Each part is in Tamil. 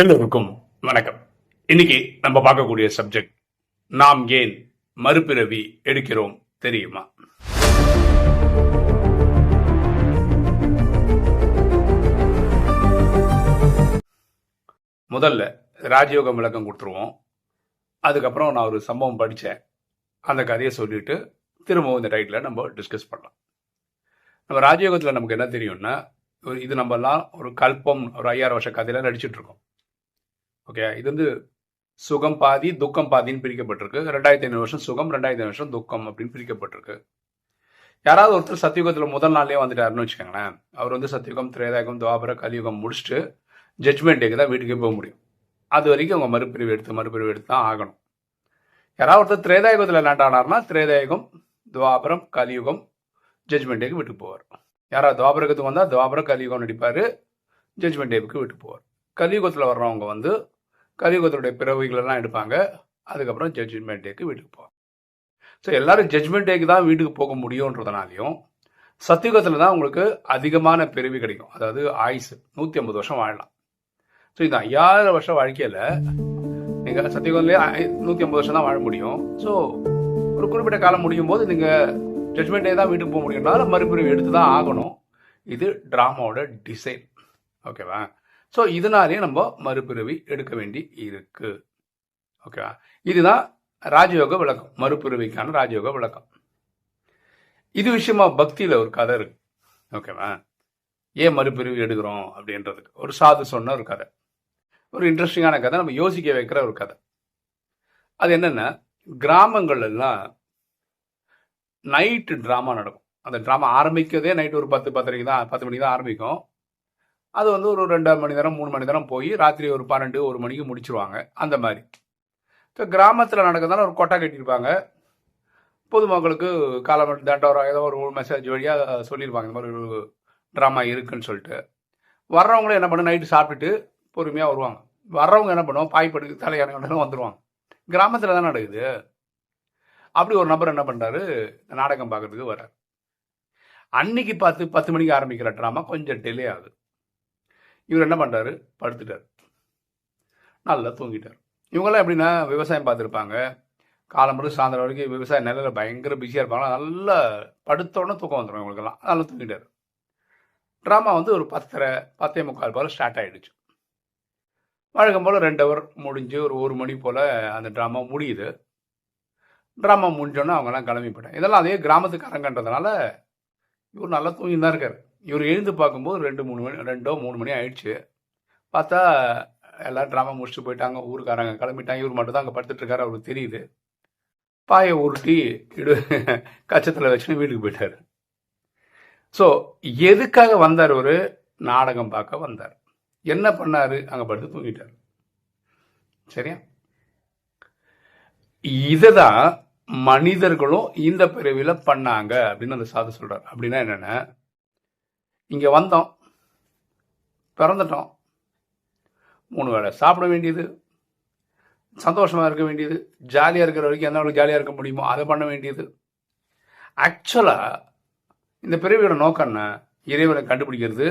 எல்லோருக்கும் வணக்கம். இன்னைக்கு நம்ம பார்க்கக்கூடிய சப்ஜெக்ட் நாம் ஏன் மறுபிறவி எடுக்கிறோம் தெரியுமா? முதல்ல ராஜயோகம் விளக்கம் கொடுத்துருவோம். அதுக்கப்புறம் நான் ஒரு சம்பவம் படித்தேன் அந்த கதையை சொல்லிட்டு திரும்பவும் இந்த டைட்டில் நம்ம டிஸ்கஸ் பண்ணலாம். நம்ம ராஜயோகத்தில் நமக்கு என்ன தெரியும்னா இது நம்மலாம் ஒரு கல்பம் ஒரு ஐயாயிரம் வருஷ கதையில நடிச்சிட்டு இருக்கோம். ஓகே இது வந்து சுகம் பாதி துக்கம் பாதின்னு பிரிக்கப்பட்டிருக்கு. ரெண்டாயிரத்தி ஐநூறு வருஷம் சுகம் ரெண்டாயிரத்தி ஐநூறு வருஷம் துக்கம் அப்படின்னு பிரிக்கப்பட்டிருக்கு. யாராவது ஒருத்தர் சத்தியுகத்தில் முதல் நாள்லேயே வந்துட்டாருன்னு வச்சுக்கோங்களேன். அவர் வந்து சத்தியுகம் திரேதாயுகம் துவாபர கலியுகம் முடிச்சுட்டு ஜட்மெண்ட் டேக்கு தான் வீட்டுக்கே போக முடியும். அது வரைக்கும் அவங்க மறுபிரிவு எடுத்து மறுபிரிவு எடுத்து தான் ஆகணும். யாராவது ஒருத்தர் திரேதாயுகத்தில் லேண்ட் ஆனார்னா திரேதாயுகம் துவாபரம் கலியுகம் ஜட்மெண்ட் டேக்கு விட்டு போவார். யாராவது துவாபரகத்துக்கு வந்தால் துவாபரம் கலியுகம் நடிப்பார் ஜட்மெண்ட் டேவுக்கு விட்டு போவார். கலியுகத்தில் வர்றவங்க வந்து கலியுகத்தினுடைய பிறவிகளெல்லாம் எடுப்பாங்க. அதுக்கப்புறம் ஜட்ஜ்மெண்ட் டேக்கு வீட்டுக்கு போவாங்க. ஸோ எல்லாரும் ஜட்ஜ்மெண்ட் டேக்கு தான் வீட்டுக்கு போக முடியுன்றதுனாலையும் சத்தியுகத்தில் தான் உங்களுக்கு அதிகமான பிறவி கிடைக்கும். அதாவது ஆயுசு. நூற்றி ஐம்பது வருஷம் வாழலாம். ஸோ இந்த ஐயாயிரம் வருஷம் வாழ்க்கையில் நீங்கள் சத்தியுகம்லேயே நூற்றி ஐம்பது வருஷம் தான் வாழ முடியும். ஸோ ஒரு குறிப்பிட்ட காலம் முடியும் போது நீங்கள் ஜட்ஜ்மெண்ட் டே தான் வீட்டுக்கு போக முடியும்னால மறுபிரிவு எடுத்து தான் ஆகணும். இது ட்ராமாவோட டிசைன் ஓகேவா ஸோ இதனாலேயே நம்ம மறுபிறவி எடுக்க வேண்டி இருக்கு. ஓகேவா இதுதான் ராஜயோக விளக்கம். மறுபிறவிக்கான ராஜயோக விளக்கம். இது விஷயமா பக்தியில் ஒரு கதை இருக்கு. ஓகேவா ஏன் மறுபிறவி எடுக்கிறோம் அப்படின்றதுக்கு. ஒரு சாது சொன்ன ஒரு கதை. ஒரு இன்ட்ரெஸ்டிங்கான கதை. நம்ம யோசிக்க வைக்கிற ஒரு கதை. அது என்னென்னா கிராமங்கள்லாம் நைட்டு ட்ராமா நடக்கும். அந்த ட்ராமா ஆரம்பிக்கிறதே நைட்டு ஒரு பத்து பத்தரைக்கு தான் பத்து மணிக்கு தான் ஆரம்பிக்கும். அது வந்து ஒரு ரெண்டு மணி நேரம் மூணு மணி நேரம் போய் ராத்திரி ஒரு பன்னெண்டு ஒரு மணிக்கு முடிச்சிருவாங்க. அந்த மாதிரி. இப்போ கிராமத்தில் நடக்கிறதால ஒரு கொட்டை கட்டியிருப்பாங்க. பொதுமக்களுக்கு காலம் தண்டோரம் ஏதோ ஒரு மெசேஜ் வழியாக சொல்லியிருப்பாங்க. இந்த மாதிரி ஒரு ட்ராமா இருக்குன்னு சொல்லிட்டு. வர்றவங்களும் என்ன பண்ணும் நைட்டு சாப்பிட்டுட்டு பொறுமையாக வருவாங்க. வர்றவங்க என்ன பண்ணுவோம் பாய்ப்படுக்கு தலையான வந்துடுவாங்க கிராமத்தில் தான் நடக்குது. அப்படி ஒரு நபர் என்ன பண்ணுறாரு நாடகம் பார்க்கறதுக்கு வர்றார். அன்னைக்கு பார்த்து பத்து மணிக்கு ஆரம்பிக்கிற ட்ராமா கொஞ்சம் டிலே ஆகுது. இவர் என்ன பண்ணுறாரு படுத்துட்டார். நல்லா தூங்கிட்டார். இவங்கெல்லாம் எப்படின்னா விவசாயம் பார்த்துருப்பாங்க. காலம்பரம் சாயந்தரம் வரைக்கும் விவசாய நிலையில் பயங்கர பிஸியாக இருப்பாங்க. நல்லா படுத்தோடனே தூக்கம் வந்துடும் இவங்களுக்கெல்லாம். நல்லா தூங்கிட்டார். ட்ராமா வந்து ஒரு பத்தரை பத்தே முக்கால் போல் ஸ்டார்ட் ஆகிடுச்சு வழக்கம் போல் ரெண்டு ஹவர் முடிஞ்சு ஒரு ஒரு மணி போல் அந்த ட்ராமா முடியுது. ட்ராமா முடிஞ்சோன்னே அவங்கெல்லாம் கிளம்பி போயிட்டாங்க. இதெல்லாம் அதே கிராமத்துக்காரங்கன்றதுனால இவர் நல்லா தூங்கி தான் இருக்கார். இவர் எழுந்து பார்க்கும்போது ரெண்டு மூணு மணி ரெண்டோ மூணு மணி ஆயிடுச்சு. பார்த்தா எல்லாம் ட்ராமா முடிச்சுட்டு போயிட்டாங்க. ஊருக்காரங்க கிளம்பிட்டாங்க. இவர் மட்டும் தான் அங்கே படுத்துட்ருக்காரு அவருக்கு தெரியுது. பாயை உருட்டி இடு கச்சத்தில் வச்சுன்னு வீட்டுக்கு போயிட்டாரு. ஸோ எதுக்காக வந்தார் ஒரு நாடகம் பார்க்க வந்தார். என்ன பண்ணாரு? அங்கே படுத்து தூங்கிட்டார். சரியா? இதை தான் மனிதர்களும் இந்த பிறவியில் பண்ணாங்க அப்படின்னு அந்த சாது சொல்கிறார் அப்படின்னா என்னென்ன இங்கே வந்தோம். பிறந்துட்டோம். மூணு வேளை சாப்பிட வேண்டியது. சந்தோஷமாக இருக்க வேண்டியது. ஜாலியாக இருக்கிற வரைக்கும் எந்த அளவுக்கு இருக்க முடியுமோ அதை பண்ண வேண்டியது. ஆக்சுவலாக இந்த பிறவியோட நோக்கம் என்ன? இறைவனை கண்டுபிடிக்கிறது.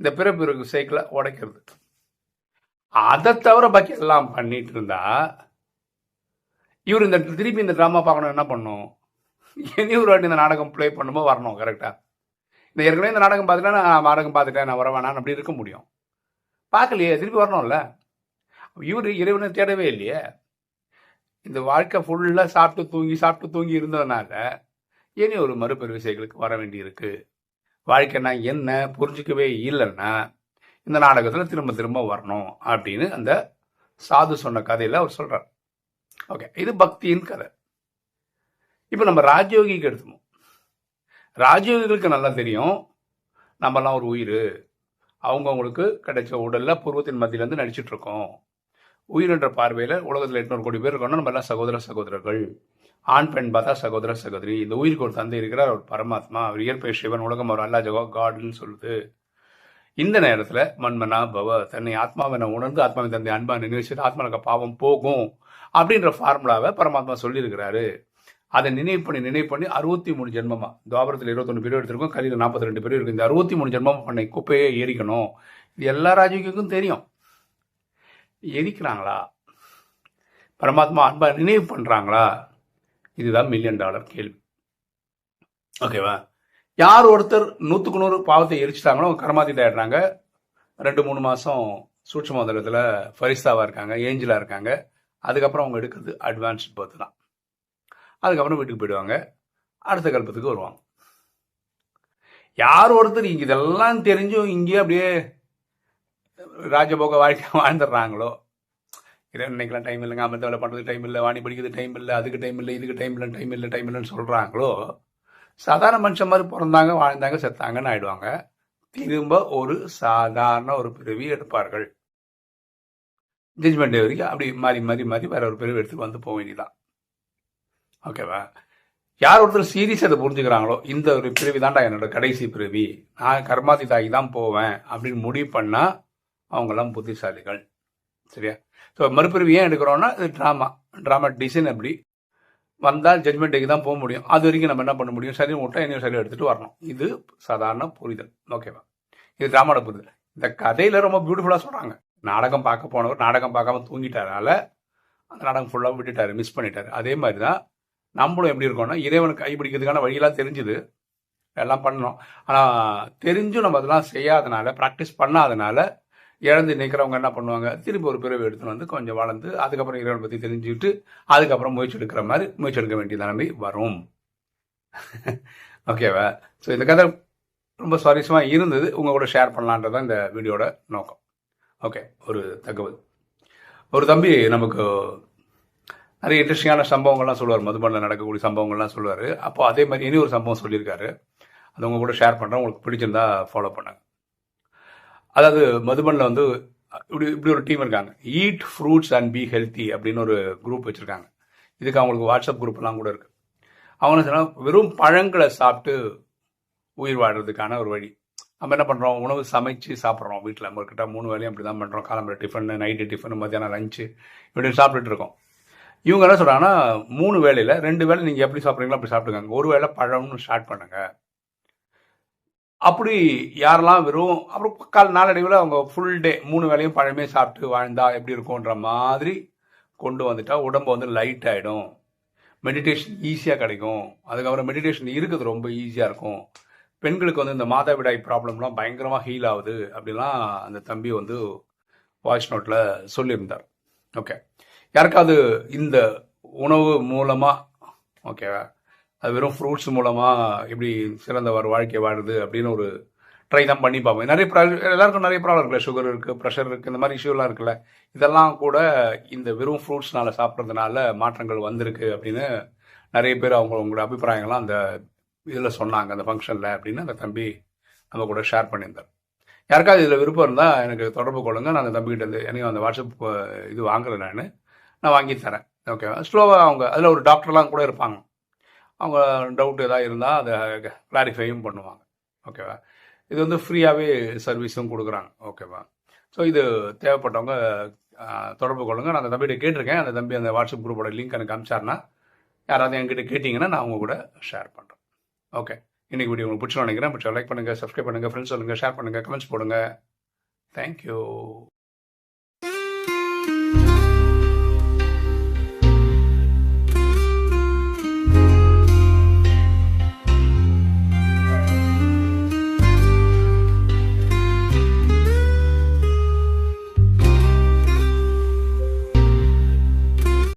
இந்த பிறப்பு சைக்கிளை உடைக்கிறது. அதை தவிர பாக்கி எல்லாம் பண்ணிட்டு இருந்தா இவர் இந்த திருப்பி இந்த ட்ராமா பார்க்கணும் என்ன பண்ணும்? இனி ஒரு வாட்டி இந்த நாடகம் ப்ளே பண்ணுமோ வரணும் கரெக்டாக இந்த ஏற்கனவே இந்த நாடகம் பார்த்துட்டேன் நான் நாடகம் பார்த்துட்டேன் நான் வர அப்படி இருக்க முடியும். பார்க்கலையே திருப்பி வரணும்ல. இவர் இறைவனை தேடவே இல்லையே. இந்த வாழ்க்கை ஃபுல்லாக சாப்பிட்டு தூங்கி சாப்பிட்டு தூங்கி இருந்ததுனால இனி ஒரு மறுபிறவி செய்களுக்கு வர வேண்டியிருக்கு. வாழ்க்கைனா என்ன புரிஞ்சிக்கவே இல்லைன்னா இந்த நாடகத்தில் திரும்ப திரும்ப வரணும் அப்படின்னு அந்த சாது சொன்ன கதையில் அவர் சொல்கிறார் ஓகே இது பக்தியின் கதை. இப்போ நம்ம ராஜயோகிக்கு எடுத்துமோ ராஜயோகிகளுக்கு நல்லா தெரியும். நம்மலாம் ஒரு உயிர். அவங்கவுங்களுக்கு கிடைச்ச உடலில் பூர்வத்தின் மத்தியிலேருந்து நடிச்சிட்டு இருக்கோம். உயிர் என்ற பார்வையில் உலகத்தில் எட்நூறு கோடி பேர் இருக்கோம்னா நம்ம எல்லாம் சகோதர சகோதரர்கள். ஆண் பெண் பார்த்தா சகோதர சகோதரி. இந்த உயிருக்கு ஒரு தந்தை இருக்கிறார் அவர் பரமாத்மா. அவர் இயற்பை சிவன் உலகம் அவர் அல்லா ஜகோ காட்னு சொல்லுது இந்த நேரத்தில் மண்மனா பவ தன்னை ஆத்மாவனை உணர்ந்து ஆத்மாவின் தந்தை அன்பா நினைவு ஆத்மாவுக்கு பாவம் போகும் அப்படின்ற ஃபார்முலாவை பரமாத்மா சொல்லியிருக்கிறாரு. அதை நினைவு பண்ணி நினைவு பண்ணி அறுபத்தி மூணு ஜென்மமாக துவாபரத்தில் இருபத்தொன்று பேர் எடுத்திருக்கோம் கலியில் நாற்பத்தி ரெண்டு பேர் இருக்குது இந்த அறுபத்தி மூணு ஜென்மம் பண்ணை குப்பையே எரிக்கணும். இது எல்லா ராஜ்யங்களுக்கும் தெரியும். எரிக்கிறாங்களா? பரமாத்மா அன்பா நினைவு பண்ணுறாங்களா இதுதான் மில்லியன் டாலர் கேள்வி. ஓகேவா யார் ஒருத்தர் நூற்றுக்கு நூறு பாவத்தை எரிச்சிட்டாங்களோ அவங்க ஆயிடுறாங்க. ரெண்டு மூணு மாதம் சூட்சம ஃபரிஸ்தாவாக இருக்காங்க ஏஞ்சலாக இருக்காங்க. அதுக்கப்புறம் அவங்க எடுக்கிறது அட்வான்ஸ்ட் பர்த் தான். அதுக்கப்புறம் வீட்டுக்கு போயிடுவாங்க. அடுத்த கல்பத்துக்கு வருவாங்க. யார் ஒருத்தர் இங்கே இதெல்லாம் தெரிஞ்சும் இங்கேயே அப்படியே ராஜபோக வாழ்க்கை வாழ்ந்துடுறாங்களோ? இதை இன்னைக்கெல்லாம் டைம் இல்லைங்க. அமிர்த வேலை பண்ணுறது டைம் இல்லை. வாணி படிக்கிறது டைம் இல்லை. அதுக்கு டைம் இல்லை இதுக்கு டைம் இல்லை டைம் இல்லை டைம் இல்லைன்னு சொல்கிறாங்களோ சாதாரண மனுஷன் மாதிரி பிறந்தாங்க வாழ்ந்தாங்க செத்தாங்கன்னு ஆயிடுவாங்க. திரும்ப ஒரு சாதாரண ஒரு பிறவி எடுப்பார்கள். ஜட்ஜ்மெண்ட் டே வரைக்கும் அப்படி மாறி மாறி மாறி வேற ஒரு பிறவி எடுத்துட்டு வந்து போக வேண்டியதான் ஓகேவா யார் ஒருத்தர் சீரியஸ் அதை புரிஞ்சுக்கிறாங்களோ இந்த ஒரு பிறவி தான்டா என்னோட கடைசி பிறவி. நான் கர்மாதி தாகி தான் போவேன் அப்படின்னு முடிவு பண்ணால் அவங்கெல்லாம் புத்திசாலிகள். சரியா? ஸோ மறுபிறவி ஏன் எடுக்கிறோம்னா இது ட்ராமா ட்ராமா டிசைன் அப்படி. வந்தால் ஜட்மெண்ட் டேக்கு தான் போக முடியும். அது வரைக்கும் நம்ம என்ன பண்ண முடியும்? சரி விட்டா இன்னும் சரி எடுத்துகிட்டு வரணும். இது சாதாரண புரிதல். ஓகேவா இது ட்ராமாவோட புரிதல். இந்த கதையில் ரொம்ப பியூட்டிஃபுல்லாக சொல்கிறாங்க நாடகம் பார்க்க போனவர் நாடகம் பார்க்காம தூங்கிட்டாரால அந்த நாடகம் ஃபுல்லாக விட்டுட்டாரு மிஸ் பண்ணிட்டார். அதே மாதிரி தான் நம்மளும் எப்படி இருக்கோம்னா இறைவனுக்கு கைப்பிடிக்கிறதுக்கான வழியெல்லாம் தெரிஞ்சுது. எல்லாம் பண்ணோம் ஆனால் தெரிஞ்சும் நம்ம அதெல்லாம் செய்யாதனால ப்ராக்டிஸ் பண்ணாதனால இழந்து நிற்கிறவங்க என்ன பண்ணுவாங்க? திருப்பி ஒரு பிறவை எடுத்துன்னு வந்து கொஞ்சம் வளர்ந்து அதுக்கப்புறம் இறைவனை பற்றி தெரிஞ்சுக்கிட்டு அதுக்கப்புறம் முயற்சி எடுக்கிற மாதிரி முயற்சி எடுக்க வேண்டிய நிலைமை வரும். ஓகேவா ஸோ இந்த கதை ரொம்ப சுவாரஸ்யமாக இருந்தது. உங்கள் கூட ஷேர் பண்ணலான்றதான் இந்த வீடியோட நோக்கம். ஓகே ஒரு தகவல். ஒரு தம்பி நமக்கு நிறைய இன்ட்ரெஸ்டிங்கான சம்பவங்கள்லாம் சொல்லுவார். மதுபனில் நடக்கக்கூடிய சம்பவங்கள்லாம் சொல்லுவார். அப்போ அதே மாதிரி இனி ஒரு சம்பவம் சொல்லியிருக்காரு. அது உங்கள் கூட ஷேர் பண்ணுறேன் உங்களுக்கு பிடிச்சிருந்தா ஃபாலோ பண்ணுங்க. அதாவது மதுபனில் வந்து இப்படி இப்படி ஒரு டீம் இருக்காங்க. Eat fruits and be healthy அப்படின்னு ஒரு குரூப் வச்சுருக்காங்க. இதுக்கு அவங்களுக்கு வாட்ஸ்அப் குரூப்லாம் கூட இருக்குது அவங்க என்ன சொன்னால் வெறும் பழங்களை சாப்பிட்டு உயிர் வாழ்றதுக்கான ஒரு வழி. நம்ம என்ன பண்ணுறோம் உணவு சமைச்சு சாப்பிட்றோம் வீட்டில் நம்ம கிட்ட மூணு வேலையும் அப்படி தான் பண்ணுறோம் காலம்பரை டிஃபன் நைட்டு டிஃபன் மத்தியானம் லஞ்சு இப்படி சாப்பிட்டுட்டு இருக்கோம். இவங்க என்ன சொல்கிறாங்கன்னா மூணு வேலையில் ரெண்டு வேளை நீங்கள் எப்படி சாப்பிட்றீங்களோ அப்படி சாப்பிட்டுக்காங்க. ஒரு வேளை பழம்னு ஸ்டார்ட் பண்ணுங்க. அப்படி யாரெல்லாம் வெறும் அப்புறம் கால் நாளடைவில் அவங்க ஃபுல் டே மூணு வேலையும் பழமே சாப்பிட்டு வாழ்ந்தா எப்படி இருக்கும்ன்ற மாதிரி கொண்டு வந்துட்டா உடம்பு வந்து லைட் ஆகிடும் மெடிடேஷன் ஈஸியாக கிடைக்கும். அதுக்கப்புறம் மெடிடேஷன் இருக்குது ரொம்ப ஈஸியாக இருக்கும். பெண்களுக்கு வந்து இந்த மாதாவிடாய் ப்ராப்ளம்லாம் பயங்கரமாக ஹீல் ஆகுது அப்படிலாம் அந்த தம்பி வந்து வாய்ஸ் நோட்டில் சொல்லியிருந்தார். ஓகே யாருக்காவது இந்த உணவு மூலமாக ஓகேவா அது வெறும் ஃப்ரூட்ஸ் மூலமாக எப்படி சிறந்த ஒரு வாழ்க்கை வாழுது அப்படின்னு ஒரு ட்ரை தான் பண்ணி பார்ப்போம். நிறைய ப்ரா எல்லாருக்கும் நிறைய ப்ராப்ளம் இருக்குல்ல. சுகர் இருக்குது ப்ரெஷர் இருக்குது இந்த மாதிரி இஷ்யூலாம் இருக்குல்ல. இதெல்லாம் கூட இந்த வெறும் ஃப்ரூட்ஸ்னால சாப்பிட்றதுனால மாற்றங்கள் வந்திருக்கு அப்படின்னு நிறைய பேர் அவங்க அவங்களோட அபிப்பிராயங்கள்லாம் அந்த இதில் சொன்னாங்க அந்த ஃபங்க்ஷனில் அப்படின்னு அந்த தம்பி நம்ம கூட ஷேர் பண்ணியிருந்தார். யாருக்காவது இதில் விருப்பம் இருந்தால் எனக்கு தொடர்பு கொள்ளுங்க. நான் அந்த தம்பிக்கிட்ட இருந்து எனக்கு அந்த வாட்ஸ்அப் இது வாங்குறேன் நான். நான் வாங்கி தரேன். ஓகேவா ஸ்லோவாக அவங்க அதில் ஒரு டாக்டர்லாம் கூட இருப்பாங்க. அவங்க டவுட் எதாவது இருந்தால் அதை கிளாரிஃபையும் பண்ணுவாங்க. ஓகேவா இது வந்து ஃப்ரீயாகவே சர்வீஸும் கொடுக்குறாங்க. ஓகேவா ஸோ இது தேவைப்பட்டவங்க தொடர்பு கொள்ளுங்கள் நான் அந்த தம்பிகிட்ட கேட்டிருக்கேன். அந்த தம்பி அந்த வாட்ஸ்அப் குரூப்போட லிங்க் எனக்கு அனுப்பிச்சாருன்னா யாராவது என்கிட்ட கேட்டிங்கன்னா நான் அவங்க கூட ஷேர் பண்ணுறேன் ஓகே இன்றைக்கி வீடியோ உங்களுக்கு பிடிச்சோம் நினைக்கிறேன். பிடிச்சா லைக் பண்ணுங்கள் சப்ஸ்கிரைப் பண்ணுங்கள் ஃப்ரெண்ட்ஸ் சொல்லுங்கள் ஷேர் பண்ணுங்கள் கமெண்ட்ஸ் போடுங்கள் தேங்க்யூ